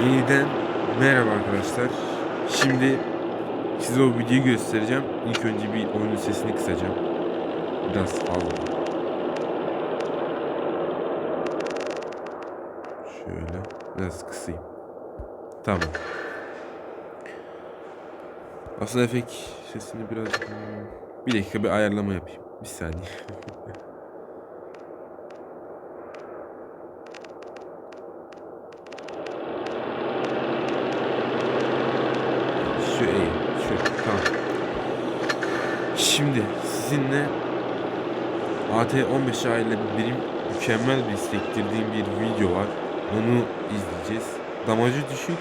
Yeniden merhaba arkadaşlar. Şimdi size o videoyu göstereceğim. İlk önce bir oyunun sesini kısacağım. Biraz fazla. Şöyle biraz kısayım. Tamam. Aslında efekt sesini biraz bir dakika bir ayarlama yapayım. Bir saniye. Şu iyi. Şu. Tamam. Şimdi sizinle AT15A ile benim mükemmel bir sektirdiğim bir video var. Onu izleyeceğiz. Damacı düşük.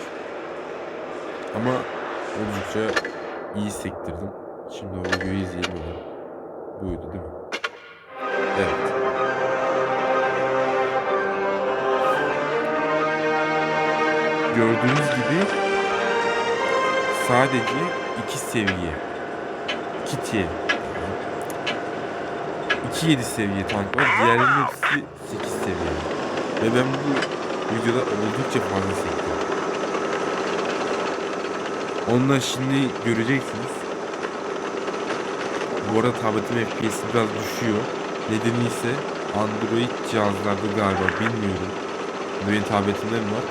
Ama oldukça iyi sektirdim. Şimdi o videoyu izleyelim o zaman. Buydu değil mi? Evet. Gördüğünüz gibi sadece iki seviye. iki tier. 2-7 seviye tank var. Diğerlerinin hepsi 8 seviye. Ve ben bu videoda oldukça fazla sektim. Ondan şimdi göreceksiniz. Bu arada tabletim FPS'i biraz düşüyor. Nedeni ise Android cihazlarda galiba bilmiyorum. Benim tabletimde mi var?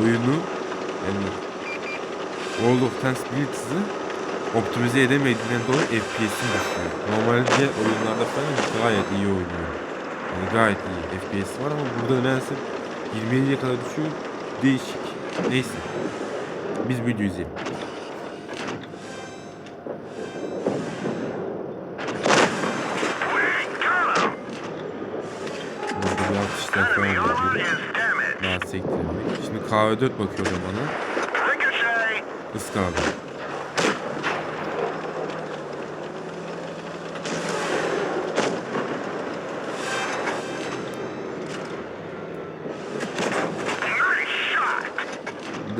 Oyunu yani World of Tanks Blitzd'ı optimize edemediğinden dolayı FPS'im düşüyor. Normalde oyunlarda falan gayet iyi oynuyor. Yani gayet iyi FPS var ama burada nedense 27'ye kadar düşüyor. Değişik. Neyse. Biz video izleyelim. Burada bir atışlar falan yapıyor. Sektirdik. Şimdi KV4 bakıyorum bana. Iskaladı.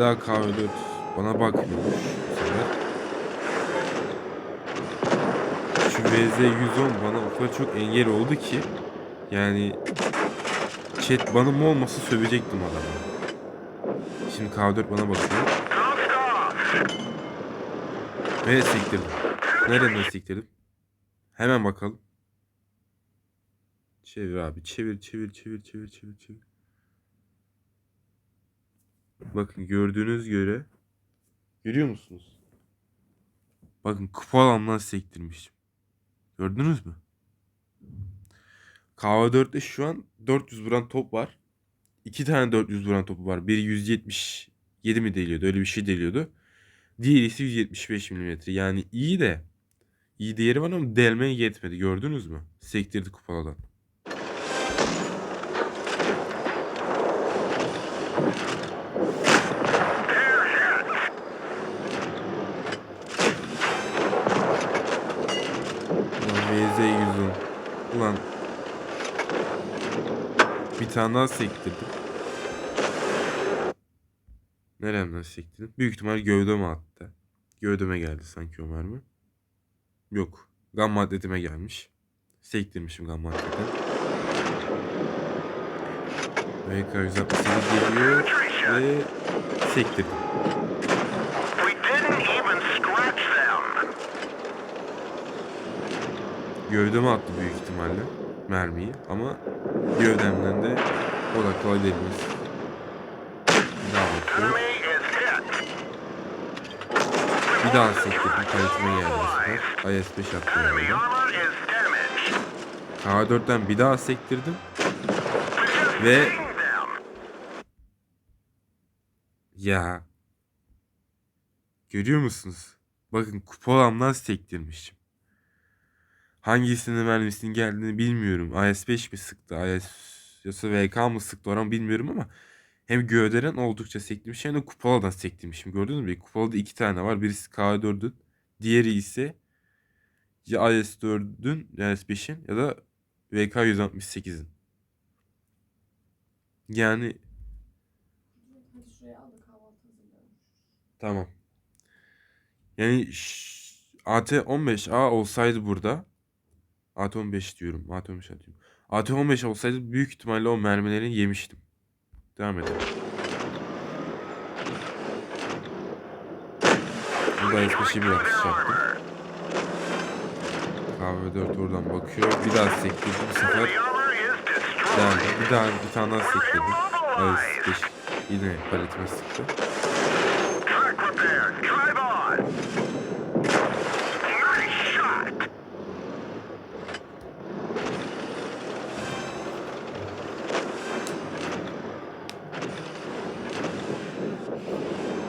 Daha KV4 bana bakmıyor. bu. Şu VZ110 bana o kadar çok engel oldu ki yani chat banım olmasa sövecektim adamı. Şimdi KV4 bana bakıyor. Ve sektirdim. Nereden sektirdim? Hemen bakalım. Çevir abi. Çevir, çevir, çevir, çevir, çevir, çevir. Bakın gördüğünüz göre. Görüyor musunuz? Bakın kupa alandan sektirmişim. Gördünüz mü? KV4'te şu an 400 vuran top var. İki tane 400 vuran topu var. Biri 177 mi deliyordu? Öyle bir şey deliyordu. Diğeri ise 175 mm. Yani iyi de iyi değeri var ama delmeye yetmedi. Gördünüz mü? Sektirdi kupaladan. Ulan VZ110. Ulan bir tane daha sektirdim. Neremden sektirdim? Büyük ihtimal gövdeme attı. Gövdeme geldi sanki o mermi. Yok. Gam maddetime gelmiş. Sektirmişim gam maddeden. VK 168 geliyor ve sektirdim. Gövdeme attı büyük ihtimalle mermiyi ama gövdemden de o da kolay değilmiş. Bir daha hit. Bir daha kalitime geldi bu sefer. IS-5 attı yani. armor is damaged. K4'ten bir daha sektirdim. Ve ya görüyor musunuz? Bakın kupalamdan sektirmişim. Hangisinin mermisinin geldiğini bilmiyorum. IS-5 mi sıktı? IS yoksa VK mı sıktı oran bilmiyorum ama hem gövdeden oldukça sektirmiş hem de kupaladan sektirmişim. Gördünüz mü? Kupalada iki tane var. Birisi K4'ün. Diğeri ise ya IS-4'ün, IS-5'in ya da VK 168'in. Yani. Tamam. Yani ş- AT15A olsaydı burada AT15 diyorum. AT15 diyorum. AT15 olsaydı büyük ihtimalle o mermilerini yemiştim. Devam edelim. Burada eski bir atış yaptım. Kahve 4 oradan bakıyor. Bir daha sektirdi bu sefer. Geldi. Bir daha bir tane daha sektirdi. Evet. Yine paletime sıktı.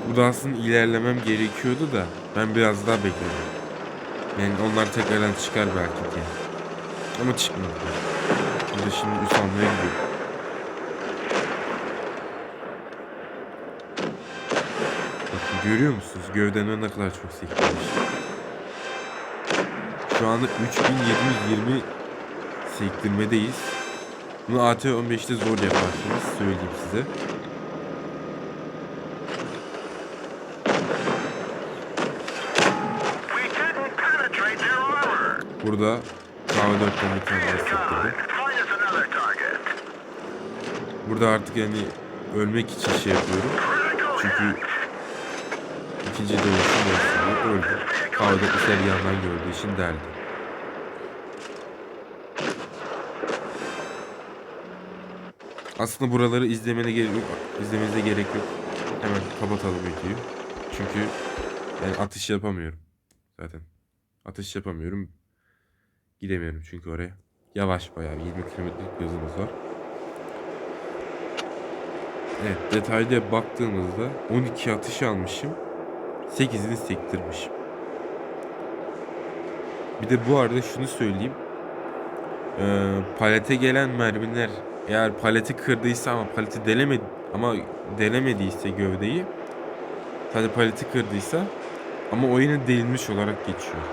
Burada aslında ilerlemem gerekiyordu da ben biraz daha bekledim. Yani onlar tekrardan çıkar belki diye. Ama çıkmadı. Burada şimdi üst almaya gidiyor. Bakın görüyor musunuz? Gövdeme ne kadar çok sektirmiş. Şu anda 3720 sektirmedeyiz. Bunu AT15'te zor yaparsınız söyleyeyim size. Burada K4'ten bir. Burada artık yani ölmek için şey yapıyorum. Çünkü ikinci dövüşüm olsun öldü. K4'ler yandan gördüğü için deldi. Aslında buraları izlemene gerek yok. İzlemenize gerek yok. Hemen kapatalım videoyu. Çünkü yani atış yapamıyorum. Zaten. Atış yapamıyorum. Gidemiyorum çünkü oraya. Yavaş bayağı 20 kilometrelik bir var. Evet detaylıya baktığımızda 12 atış almışım. 8'ini sektirmişim. Bir de bu arada şunu söyleyeyim. Ee, palete gelen mermiler eğer paleti kırdıysa ama paleti delemedi ama delemediyse gövdeyi sadece paleti kırdıysa ama o yine delinmiş olarak geçiyor.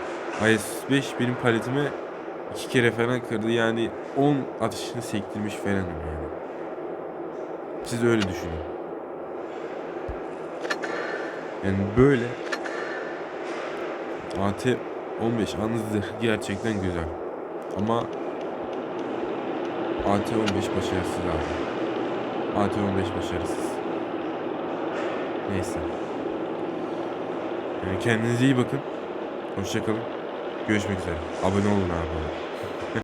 IS-5 benim paletime iki kere falan kırdı yani 10 atışını sektirmiş falanım yani. Siz öyle düşünün. Yani böyle AT 15 anı zırhı gerçekten güzel. Ama AT 15 başarısız abi. AT 15 başarısız. Neyse. Yani kendinize iyi bakın. Hoşçakalın. Görüşmek üzere. Abone olun abi.